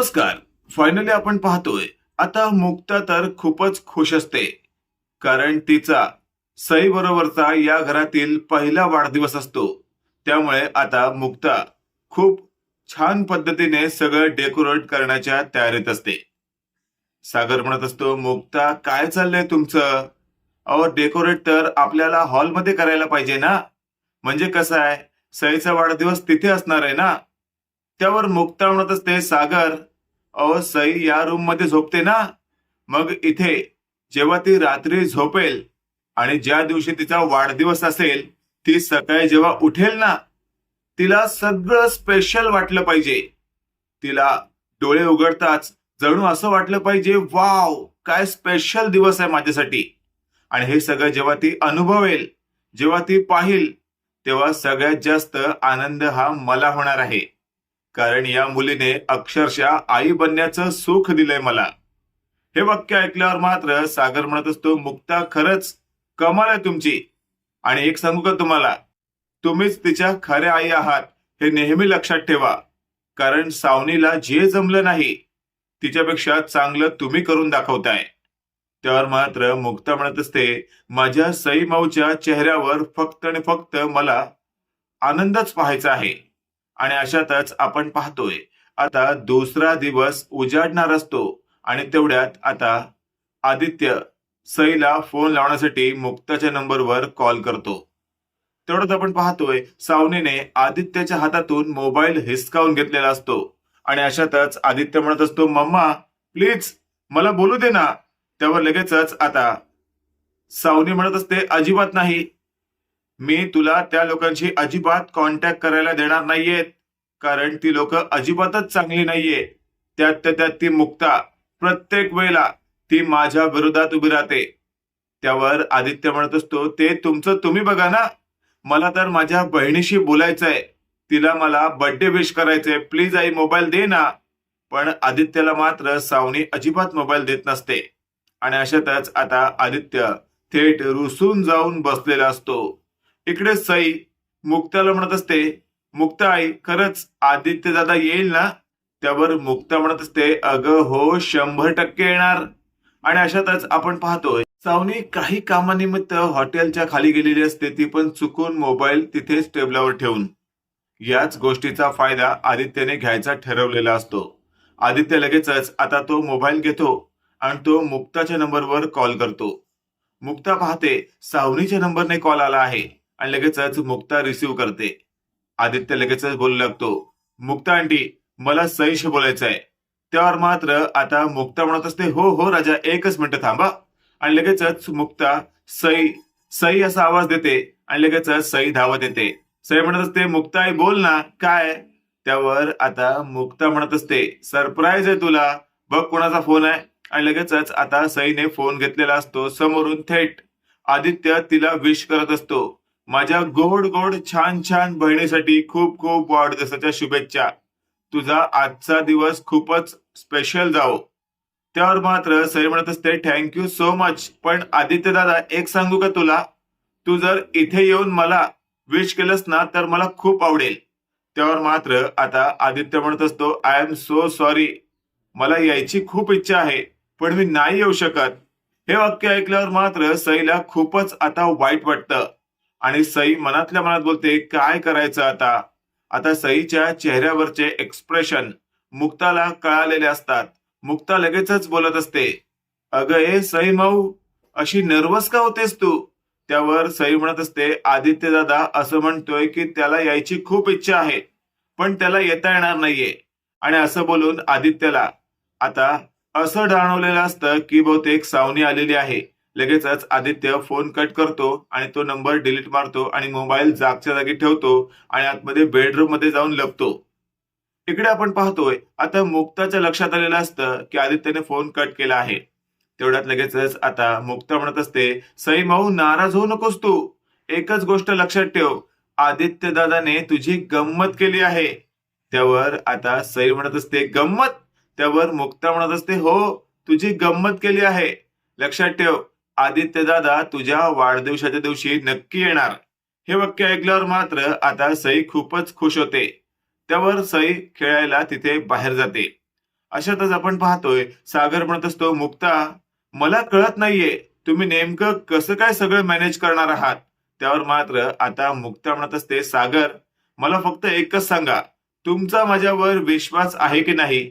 नमस्कार. फायनली आपण पाहतोय. आता मुक्ता तर खूपच खुश असते. कारण तिचा सई बरोबरचा या घरातील पहिला वाढदिवस असतो. त्यामुळे आता मुक्ता खूप छान पद्धतीने सगळं डेकोरेट करण्याच्या तयारीत असते. सागर म्हणत असतो मुक्ता काय चाललंय तुमचं? अहो डेकोरेट तर आपल्याला हॉलमध्ये करायला पाहिजे ना? म्हणजे कसं आहे? सईचा वाढदिवस तिथे असणार आहे ना? त्यावर मुक्ता म्हणत असते सागर अहो सई या रूममध्ये झोपते ना? मग इथे जेव्हा ती रात्री झोपेल आणि ज्या दिवशी तिचा वाढदिवस असेल ती सकाळी जेव्हा उठेल ना तिला सगळं स्पेशल वाटलं पाहिजे. तिला डोळे उघडताच जणू असं वाटलं पाहिजे वाव काय स्पेशल दिवस आहे माझ्यासाठी. आणि हे सगळं जेव्हा ती अनुभवेल जेव्हा ती पाहिल तेव्हा सगळ्यात जास्त आनंद हा मला होणार आहे. कारण या मुलीने अक्षरशः आई बनण्याचं सुख दिलंय मला. हे वाक्य ऐकल्यावर मात्र सागर म्हणत असतो मुक्ता खरंच कमाल आहे तुमची. आणि एक सांगू का तुम्हाला? तुम्हीच तिच्या खऱ्या आई आहात. हे नेहमी लक्षात ठेवा. कारण सावनीला जे जमलं नाही तिच्यापेक्षा चांगलं तुम्ही करून दाखवताय. त्यावर मात्र मुक्ता म्हणत असते माझ्या सईमाऊच्या चेहऱ्यावर फक्त आणि फक्त मला आनंदच पाहायचा आहे. आणि अशातच आपण पाहतोय आता दुसरा दिवस उजाडणार असतो आणि तेवढ्यात आता आदित्य सईला फोन लावण्यासाठी मुक्ताच्या नंबरवर कॉल करतो. तेवढ्यात आपण पाहतोय सावनीने आदित्यच्या हातातून मोबाईल हिसकावून घेतलेला असतो आणि अशातच आदित्य म्हणत असतो मम्मा प्लीज मला बोलू दे ना. त्यावर लगेचच आता सावनी म्हणत असते अजिबात नाही मी तुला त्या लोकांशी अजिबात कॉन्टॅक्ट करायला देणार नाहीयेत. कारण ती लोक अजिबातच चांगली नाहीये. त्यात त्या त्यात ती मुक्ता प्रत्येक वेळेला ती माझ्या विरोधात उभी राहते. त्यावर आदित्य म्हणत असतो ते तुमचं तुम्ही बघा ना. मला तर माझ्या बहिणीशी बोलायचंय. तिला मला बर्थडे विश करायचंय. प्लीज आई मोबाईल दे ना. पण आदित्यला मात्र सावनी अजिबात मोबाईल देत नसते. आणि अशातच आता आदित्य थेट रुसून जाऊन बसलेला असतो. इकडे सई मुक्ताला म्हणत असते मुक्ता आई खरंच आदित्य दादा येईल ना? त्यावर मुक्ता म्हणत असते अगं हो शंभर टक्के येणार. आणि अशातच आपण पाहतोय सावनी काही कामानिमित्त हॉटेलच्या खाली गेलेली असते ती पण चुकून मोबाईल तिथेच टेबलावर ठेवून. याच गोष्टीचा फायदा आदित्यने घ्यायचा ठरवलेला असतो. आदित्य लगेचच आता तो मोबाईल घेतो आणि तो मुक्ताच्या नंबरवर कॉल करतो. मुक्ता पाहते सावनीच्या नंबरने कॉल आला आहे. आणि लगेचच मुक्ता रिसिव्ह करते. आदित्य लगेचच बोलू लागतो. मुक्ता आंटी मला सईश बोलायचं आहे. त्यावर मात्र आता मुक्ता म्हणत असते हो हो राजा एकच मिनिट थांबा. आणि लगेचच मुक्ता सई सई असा आवाज देते आणि लगेचच सई धावत येते. सई म्हणत असते मुक्ताई बोल ना काय? त्यावर आता मुक्ता म्हणत असते सरप्राईज आहे तुला. बघ कोणाचा फोन आहे. आणि लगेचच आता सईने फोन घेतलेला असतो समोरून थेट. आदित्य तिला विश करत असतो. माझ्या गोड गोड छान छान बहिणीसाठी खूप खूप वाढदिवसाच्या शुभेच्छा. तुझा आजचा दिवस खूपच स्पेशल जावो. त्यावर मात्र सई म्हणत असते थँक्यू सो मच पण आदित्य दादा एक सांगू का तुला? तू जर इथे येऊन मला विश केलंस ना तर मला खूप आवडेल. त्यावर मात्र आता आदित्य म्हणत असतो आय एम सो सॉरी मला यायची खूप इच्छा आहे पण मी नाही येऊ शकत. हे वाक्य ऐकल्यावर मात्र सईला खूपच आता वाईट वाटतं. आणि सई मनातल्या मनात बोलते काय करायचं आता? आता सईच्या चेहऱ्यावरचे एक्सप्रेशन मुक्ताला कळालेले असतात. मुक्ता लगेचच बोलत असते अगं ए सई माऊ अशी नर्वस का होतेस तू? त्यावर सई म्हणत असते आदित्य दादा असं म्हणतोय की त्याला यायची खूप इच्छा आहे पण त्याला येता येणार नाहीये. आणि असं बोलून आदित्यला आता असं जाणवलेलं असतं की बहुतेक सावनी आलेली आहे लगेचच आदित्य फोन कट करतो आणि तो नंबर डिलीट मारतो आणि मोबाईल जागच्या जागी ठेवतो आणि आतमध्ये बेडरूममध्ये जाऊन लपतो. इकडे आपण पाहतोय आता मुक्ताच्या लक्षात आलेलं असतं की आदित्यने फोन कट केला आहे. तेवढ्यात लगेचच आता मुक्ता म्हणत असते सई माऊ नाराज होऊ नकोस तू. एकच गोष्ट लक्षात ठेव आदित्य दादाने तुझी गंमत केली आहे. त्यावर आता सई म्हणत असते गंमत? त्यावर मुक्ता म्हणत असते हो तुझी गंमत केली आहे. लक्षात ठेव आदित्य दादा तुझ्या वाढदिवसाच्या दिवशी नक्की येणार. हे वाक्य ऐकल्यावर मात्र आता सई खूपच खुश होते. त्यावर सई खेळायला तिथे बाहेर जाते. अशातच आपण पाहतोय सागर म्हणत असतो मुक्ता मला कळत नाहीये तुम्ही नेमकं कसं काय सगळं मॅनेज करणार आहात? त्यावर मात्र आता मुक्ता म्हणत असते सागर मला फक्त एकच सांगा तुमचा माझ्यावर विश्वास आहे की नाही?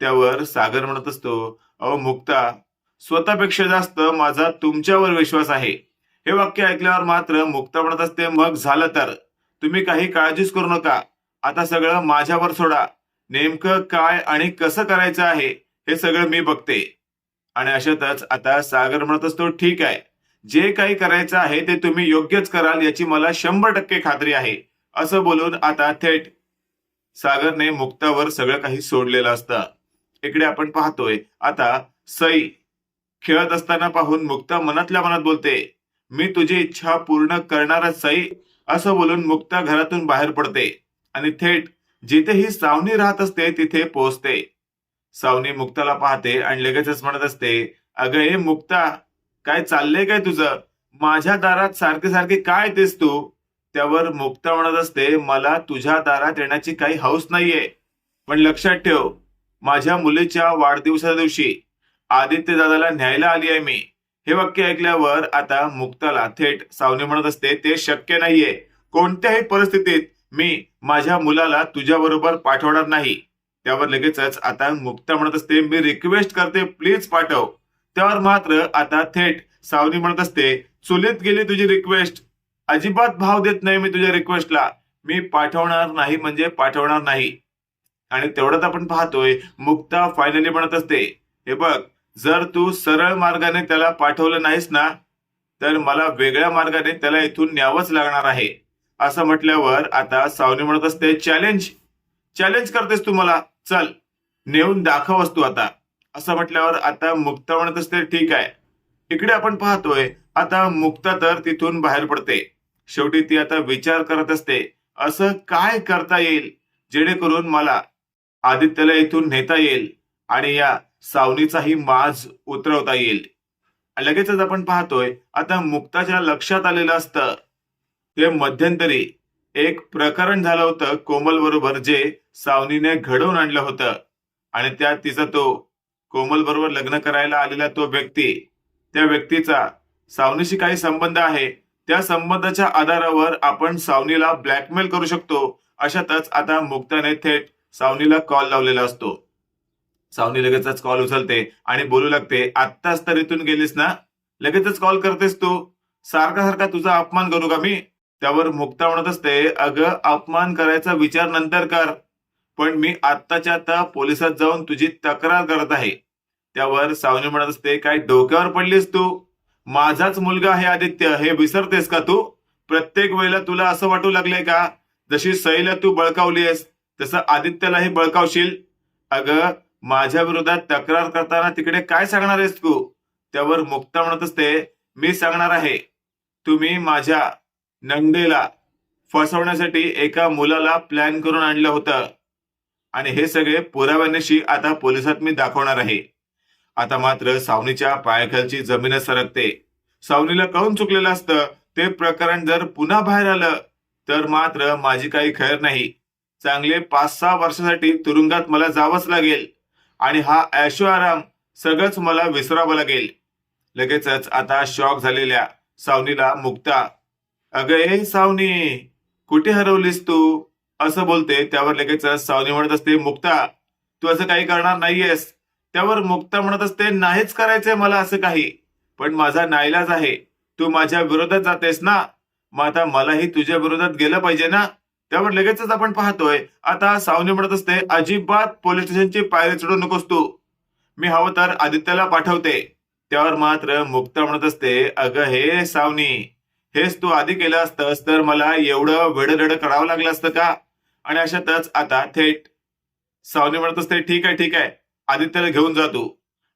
त्यावर सागर म्हणत असतो अहो मुक्ता स्वतःपेक्षा जास्त माझा तुमच्यावर विश्वास आहे. हे वाक्य ऐकल्यावर मात्र मुक्ता म्हणत असते मग झालं तर. तुम्ही काही काळजीच करू नका. आता सगळं माझ्यावर सोडा. नेमकं काय आणि कसं करायचं आहे हे सगळं मी बघते. आणि अशातच आता सागर म्हणत असतो ठीक आहे. जे काही करायचं आहे ते तुम्ही योग्यच कराल याची मला शंभर टक्के खात्री आहे. असं बोलून आता थेट सागरने मुक्तावर सगळं काही सोडलेलं असतं. इकडे आपण पाहतोय आता सई खेळत असताना पाहून मुक्ता मनातल्या मनात बोलते मी तुझी इच्छा पूर्ण करणारच सई असं बोलून मुक्ता घरातून बाहेर पडते आणि थेट जिथे ही सावनी राहत असते तिथे पोहोचते. सावनी मुक्ताला पाहते आणि लगेचच म्हणत असते अगं हे मुक्ता काय चाललंय काय तुझं? माझ्या दारात सारखे सारखे काय येतेस तू? त्यावर मुक्ता म्हणत असते मला तुझ्या दारात येण्याची काही हौस नाहीये. पण लक्षात ठेव माझ्या मुलीच्या वाढदिवसा दिवशी आदित्य दादाला न्यायला आली आहे मी. हे वाक्य ऐकल्यावर आता मुक्ताला थेट सावनी म्हणत असते ते शक्य नाहीये. कोणत्याही परिस्थितीत मी माझ्या मुलाला तुझ्या बरोबर पाठवणार नाही. त्यावर लगेचच आता मुक्ता म्हणत असते मी रिक्वेस्ट करते प्लीज पाठव. त्यावर मात्र आता थेट सावनी म्हणत असते चुलीत गेली तुझी रिक्वेस्ट अजिबात भाव देत नाही मी तुझ्या रिक्वेस्टला मी पाठवणार नाही म्हणजे पाठवणार नाही. आणि तेवढ्यात आपण पाहतोय मुक्ता फायनली म्हणत असते हे बघ जर तू सरळ मार्गाने त्याला पाठवलं नाहीस ना तर मला वेगळ्या मार्गाने त्याला इथून न्यावंच लागणार आहे. असं म्हटल्यावर आता सावनी म्हणत असते चॅलेंज चॅलेंज करतेस तू मला. चल नेऊन दाखवस तू आता. असं म्हटल्यावर आता मुक्ता म्हणत असते ठीक आहे. इकडे आपण पाहतोय आता मुक्ता तर तिथून बाहेर पडते. शेवटी ती आता विचार करत असते असं काय करता येईल जेणेकरून मला आदित्यला इथून नेता येईल आणि या सावनीचाही माज उतरवता येईल. लगेचच आपण पाहतोय आता मुक्ताच्या लक्षात आलेलं असतं. ते मध्यंतरी एक प्रकरण झालं होतं कोमल बरोबर जे सावनीने घडवून आणलं होतं. आणि त्यात तिचा तो कोमल बरोबर लग्न करायला आलेला तो व्यक्ती त्या व्यक्तीचा सावनीशी काही संबंध आहे. त्या संबंधाच्या आधारावर आपण सावनीला ब्लॅकमेल करू शकतो. अशातच आता मुक्ताने थेट सावनीला कॉल लावलेला असतो. सावनी लगेचच कॉल उचलते आणि बोलू लागते आत्ताच तर इथून गेलीस ना? लगेचच कॉल करतेस तू? सारखा सारखा तुझा अपमान करू का मी? त्यावर मुक्ता म्हणत असते अगं अपमान करायचा विचार नंतर कर पण मी आत्ताच्या आता पोलिसात जाऊन तुझी तक्रार करत आहे. त्यावर सावनी म्हणत असते काय डोक्यावर पडलीस तू? माझाच मुलगा आहे आदित्य हे विसरतेस का तू? प्रत्येक वेळेला तुला असं वाटू लागलंय का? जशी सईला तू बळकावलीस तसं आदित्यलाही बळकावशील? अगं माझ्या विरोधात तक्रार करताना तिकडे काय सांगणार आहेस तू? त्यावर मुक्ता म्हणत असते मी सांगणार आहे. तुम्ही माझ्या नंदेला फसवण्यासाठी एका मुलाला प्लॅन करून आणलं होतं. आणि हे सगळे पुराव्यानिशी आता पोलिसात मी दाखवणार आहे. आता मात्र सावनीच्या पायाखालची जमीन सरकते. सावनीला कळून चुकलेलं असतं ते प्रकरण जर पुन्हा बाहेर आलं तर मात्र माझी काही खैर नाही. चांगले पाच सहा वर्षासाठी तुरुंगात मला जावंच लागेल. आणि हा ऐशो आराम सगळंच मला विसरावं लागेल. लगेचच आता शॉक झालेल्या सावनीला मुक्ता अगं ए सावनी कुठे हरवलीस तू? असं बोलते. त्यावर लगेचच सावनी म्हणत असते मुक्ता तू असं काही करणार नाहीयेस. त्यावर मुक्ता म्हणत असते नाहीच करायचंय मला असं काही पण माझा नाईलाज आहे. तू माझ्या विरोधात जातेस ना? मग आता मलाही तुझ्या विरोधात गेलं पाहिजे ना? त्यावर लगेचच आपण पाहतोय आता सावनी म्हणत असते अजिबात पोलीस स्टेशनची पायरी चढू नकोस तू. मी हवं तर आदित्यला पाठवते. त्यावर मात्र मुक्ता म्हणत असते अगं हे सावनी हेच तू आधी केलं असतंस तर मला एवढं वेडरड करावं लागलं असतं का? आणि अशातच आता थेट सावनी म्हणत असते ठीक आहे ठीक आहे आदित्यला घेऊन जा तू.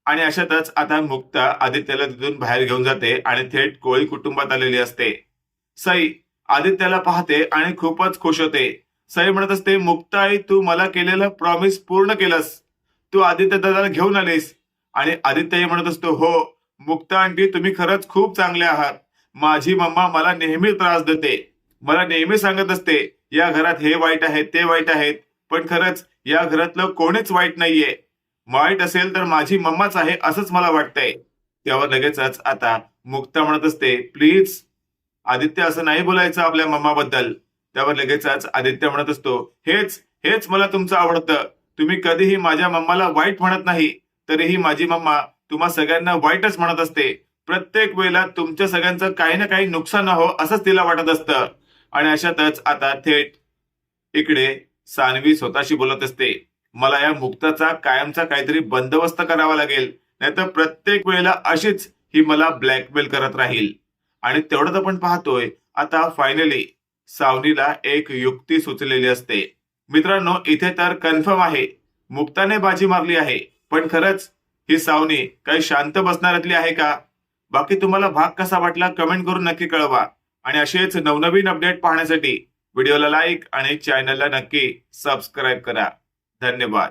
आणि अशातच आता मुक्ता आदित्यला तिथून बाहेर घेऊन जाते आणि थेट कोळी कुटुंबात आलेली असते. सई आदित्यला पाहते आणि खूपच खुश होते. सई म्हणत असते मुक्ताई तू मला केलेलं प्रॉमिस पूर्ण केलंस. तू आदित्य दादाला घेऊन आलीस. आणि आदित्यही म्हणत असतो हो मुक्ता आंटी तुम्ही खरंच खूप चांगले आहात. माझी मम्मा मला नेहमी त्रास देते. मला नेहमी सांगत असते या घरात हे वाईट आहे ते वाईट आहेत पण खरंच या घरातलं कोणीच वाईट नाहीये. वाईट असेल तर माझी मम्माच आहे असंच मला वाटतंय. त्यावर लगेचच आता मुक्ता म्हणत असते प्लीज आदित्य असं नाही बोलायचं आपल्या मम्माबद्दल. त्यावर लगेचच आदित्य म्हणत असतो हेच हेच मला तुमचं आवडतं. तुम्ही कधीही माझ्या मम्माला वाईट म्हणत नाही तरीही माझी मम्मा तुम्हा सगळ्यांना वाईटच म्हणत असते. प्रत्येक वेळेला तुमच्या सगळ्यांचं काही ना काही नुकसान हो असंच तिला वाटत असतं. आणि अशातच आता थेट इकडे सानवी स्वतःशी बोलत असते मला या मुक्ताचा कायमचा काहीतरी बंदोबस्त करावा लागेल नाहीतर प्रत्येक वेळेला अशीच ही मला ब्लॅकमेल करत राहील. आणि तेवढंच आपण पाहतोय. आता फायनली सावनीला एक युक्ती सुचलेली असते. मित्रांनो इथे तर कन्फर्म आहे. मुक्ताने बाजी मारली आहे. पण खरंच ही सावनी काही शांत बसणाऱ्यातली आहे का? बाकी तुम्हाला भाग कसा वाटला कमेंट करून नक्की कळवा. आणि असेच नवनवीन अपडेट पाहण्यासाठी व्हिडिओला लाईक आणि चॅनलला नक्की सबस्क्राईब करा. धन्यवाद.